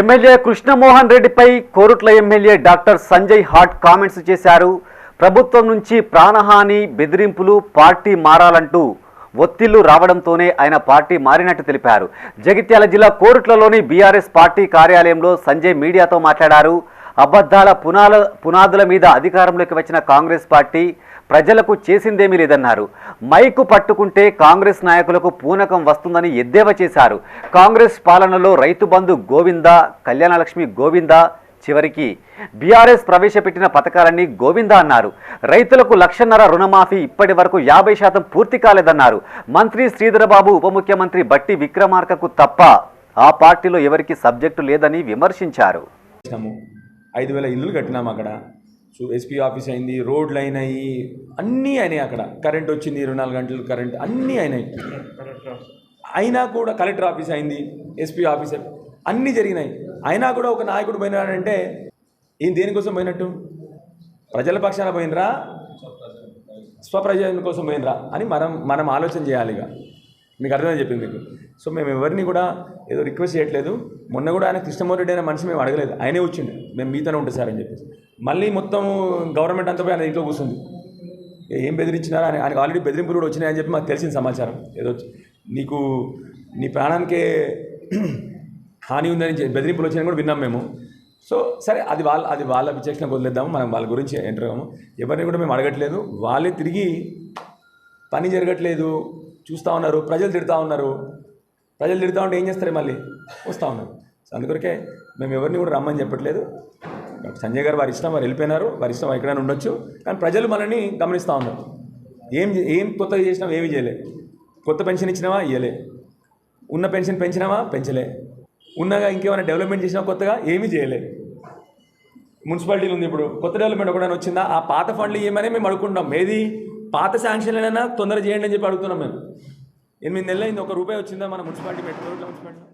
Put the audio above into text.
MLA Krishnamohan రెడ్డిపై Koratla MLA doctor Sanjay hot comments చేశారు. ప్రభుత్వం నుంచి ప్రాణహాని బెదిరింపులు పార్టీ మారాలంటూ ఒత్తిళ్ళు రావడంతోనే ఆయన పార్టీ మారినట్టు తెలిపారు. జగిత్యాల జిల్లా కోరుట్లలోని బీఆర్ఎస్ పార్టీ కార్యాలయంలో సంజయ్ మీడియాతో మాట్లాడారు. అబద్ధాల పునాల పునాదుల మీద అధికారంలోకి వచ్చిన కాంగ్రెస్ పార్టీ ప్రజలకు చేసిందేమీ లేదన్నారు. మైకు పట్టుకుంటే కాంగ్రెస్ నాయకులకు పూనకం వస్తుందని ఎద్దేవా చేశారు. కాంగ్రెస్ పాలనలో రైతు బంధు గోవిందా కళ్యాణలక్ష్మి గోవిందా చివరికి బీఆర్ఎస్ ప్రవేశపెట్టిన పథకాలన్నీ గోవిందా అన్నారు. రైతులకు లక్షన్నర రుణమాఫీ ఇప్పటి వరకు యాభై శాతం పూర్తి కాలేదన్నారు. మంత్రి శ్రీధరబాబు ఉప ముఖ్యమంత్రి బట్టి విక్రమార్కకు తప్ప ఆ పార్టీలో ఎవరికి సబ్జెక్టు లేదని విమర్శించారు. ఐదు వేల ఇల్లులు కట్టినాము అక్కడ. సో ఎస్పీ ఆఫీస్ అయింది రోడ్లు అయినాయి అన్నీ అయినాయి అక్కడ కరెంట్ వచ్చింది ఇరవై నాలుగు గంటలు కరెంట్ అన్నీ అయినాయి అయినా కూడా కలెక్టర్ ఆఫీస్ అయింది ఎస్పీ ఆఫీస్ అన్నీ జరిగినాయి అయినా కూడా ఒక నాయకుడు పోయినాడంటే ఈయన దేనికోసం పోయినట్టు ప్రజల పక్షాన పోయినరా స్వప్రయోజనం కోసం పోయినరా అని మనం మనం ఆలోచన చేయాలి ఇక మీకు అర్థమని చెప్పింది మీకు. సో మేము ఎవరిని కూడా ఏదో రిక్వెస్ట్ చేయట్లేదు. మొన్న కూడా ఆయన కృష్ణమూర్రెడ్డి అనే మనిషి మేము అడగలేదు. ఆయనే వచ్చిండు. మేము మీతోనే ఉంటుంది సార్ అని చెప్పేసి. మళ్ళీ మొత్తం గవర్నమెంట్ అంతా పోయి ఆయన ఇంట్లో కూర్చుంది. ఏం బెదిరించినారా అని ఆయనకు ఆల్రెడీ బెదిరింపులు కూడా వచ్చినాయని చెప్పి మాకు తెలిసిన సమాచారం. ఏదో నీకు నీ ప్రాణానికే హాని ఉందని బెదిరింపులు వచ్చినా కూడా విన్నాం మేము. సో సరే అది వాళ్ళ అది వాళ్ళ విచక్షణ వదిలేద్దాము. మనం వాళ్ళ గురించి ఎంటర్ అవ్వము. ఎవరిని కూడా మేము అడగట్లేదు. వాళ్ళే తిరిగి పని జరగట్లేదు. చూస్తూ ఉన్నారు ప్రజలు తిడతా ఉన్నారు. ప్రజలు తిడతా ఉంటే ఏం చేస్తారు మళ్ళీ? వస్తూ ఉన్నారు. సో అందుకొరకే మేము ఎవరిని కూడా రమ్మని చెప్పట్లేదు. సంజయ్ గారు వారి ఇష్టం వారు వెళ్ళిపోయినారు. వారి ఇష్టం ఎక్కడైనా ఉండొచ్చు. కానీ ప్రజలు మనల్ని గమనిస్తూ ఉన్నారు. ఏం ఏం కొత్తగా చేసినాం ఏమీ చేయలే. కొత్త పెన్షన్ ఇచ్చినావా? ఇయ్యలే. ఉన్న పెన్షన్ పెంచినావా? పెంచలే. ఉన్నగా ఇంకేమైనా డెవలప్మెంట్ చేసినా కొత్తగా? ఏమీ చేయలే. మున్సిపాలిటీలు ఉంది ఇప్పుడు. కొత్త డెవలప్మెంట్ ఒకటైనా వచ్చిందా? ఆ పాత ఫండ్లు ఏమని మేము అడుగుకుంటాం ఏది పాత శాంక్షన్లైనా తొందర చేయండి అని చెప్పి అడుగుతున్నాం మేము. ఎనిమిది నెలలు అయింది ఒక రూపాయి వచ్చిందా మన మున్సిపాలిటీ మెట్రో మున్సిపాలిటీ.